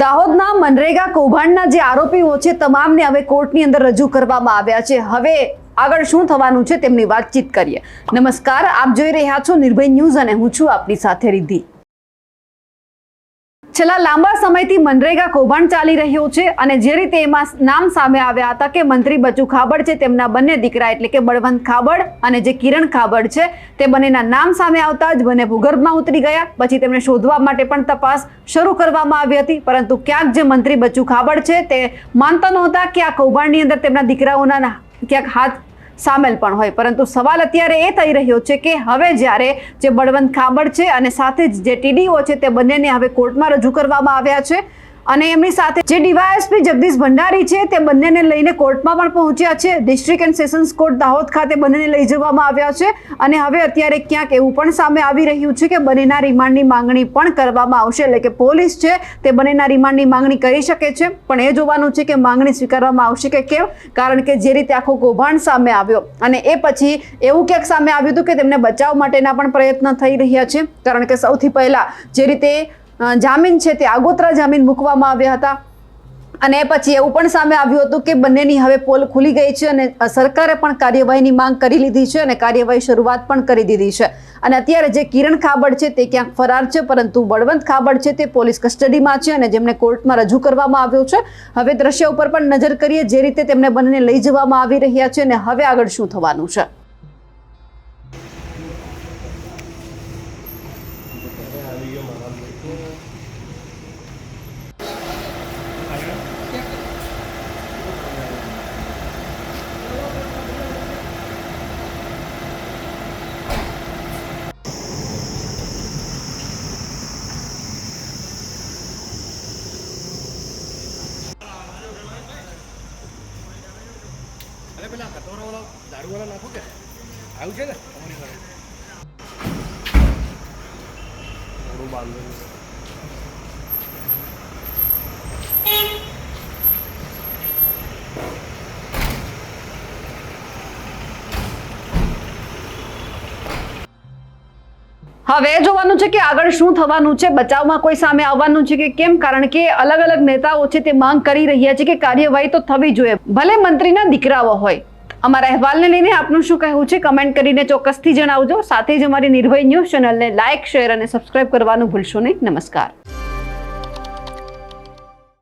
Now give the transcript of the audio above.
દાહોદના મનરેગા કૌભાંડના જે આરોપીઓ છે, તમામને હવે કોર્ટની અંદર રજૂ કરવામાં આવ્યા છે. હવે આગળ શું થવાનું છે, તેમની વાતચીત કરીએ. નમસ્કાર, આપ જોઈ રહ્યા છો નિર્ભય ન્યૂઝ અને હું છું આપની સાથે રિદ્ધિ. છેલ્લા લાંબા સમયથી મનરેગા કૌભાંડ ચાલી રહ્યું છે અને જે રીતે એમાં નામ સામે આવ્યા હતા કે મંત્રી બચુ ખાબડ છે, તેમના બંને દીકરા એટલે કે બળવંત ખાબડ અને જે કિરણ ખાબડ છે, તે બંનેના નામ સામે આવતા જ બંને ભૂગર્ભમાં ઉતરી ગયા. પછી તેમને શોધવા માટે પણ તપાસ શરૂ કરવામાં આવી હતી. પરંતુ ક્યાંક જે મંત્રી બચુ ખાબડ છે, તે માનતા નહોતા કે આ કૌભાંડની અંદર તેમના દીકરાઓના ક્યાંક હાથ સામેલ પણ હોય. પરંતુ સવાલ અત્યારે એ થઈ રહ્યો છે કે હવે જ્યારે જે બળવંત ખાબડ છે અને સાથે જ જે ટીડીઓ છે તે બંનેને હવે કોર્ટમાં રજૂ કરવામાં આવ્યા છે અને એમની સાથે જે ડીવાયએસપી જગદીશ ભંડારી છે, તે બંનેને લઈને કોર્ટમાં પણ પહોંચ્યા છે. District and sessions court Dahod ખાતે બંનેને લઈ જવામાં આવ્યા છે અને હવે અત્યારે ક્યાંક એવું પણ સામે આવી રહ્યું છે કે બંનેના રિમાન્ડની માંગણી પણ કરવામાં આવશે. એટલે કે પોલીસ છે, તે બંનેના રિમાન્ડની માંગણી કરી શકે છે. પણ એ જોવાનું છે કે માંગણી સ્વીકારવામાં આવશે કે કેમ? કારણ કે જે રીતે આખો કૌભાંડ સામે આવ્યો અને એ પછી એવું ક્યાંક સામે આવ્યું હતું કે તેમને બચાવ માટેના પણ પ્રયત્ન થઈ રહ્યા છે. કારણ કે સૌથી પહેલાં જે રીતે જામીન છે તે આગોતરા જામીન મૂકવામાં આવ્યા હતા. અને પછી એવું પણ સામે આવ્યું હતું કે બંનેની હવે પોલ ખુલી ગઈ છે અને સરકારે પણ કાર્યવાહીની માંગ કરી લીધી છે અને કાર્યવાહી શરૂઆત પણ કરી દીધી છે. અને અત્યારે જે કિરણ ખાબડ છે તે ક્યાંક ફરાર છે, પરંતુ બળવંત ખાબડ છે તે પોલીસ કસ્ટડીમાં છે અને જેમને કોર્ટમાં રજૂ કરવામાં આવ્યો છે. હવે દ્રશ્ય ઉપર પણ નજર કરીએ જે રીતે તેમને બંનેને લઈ જવામાં આવી રહ્યા છે અને હવે આગળ શું થવાનું છે. અરે પેલા કટોરા વાળા દારૂ વાળા નાખો કે? આવ્યું છે ને? તમારી ઘરે થોડું બાંધેલું હવે જોવાનું છે કે આગળ શું થવાનું છે, બચાવમાં કોઈ સામે આવવાનું છે કે કેમ? કારણ કે અલગ અલગ નેતાઓ છે તે માંગ કરી રહ્યા છે કે કાર્યવાહી તો થવી જોઈએ. ભલે મંત્રીના દીકરાઓ હોય. અમારા અહેવાલને લઈને આપનું શું કહેવું છે? કમેન્ટ કરીને ચોક્કસથી જણાવજો. સાથે જ અમારી નિર્ભય ન્યૂઝ ચેનલને લાઇક, શેર અને સબસ્ક્રાઇબ કરવાનું ભૂલશો નહીં. નમસ્કાર.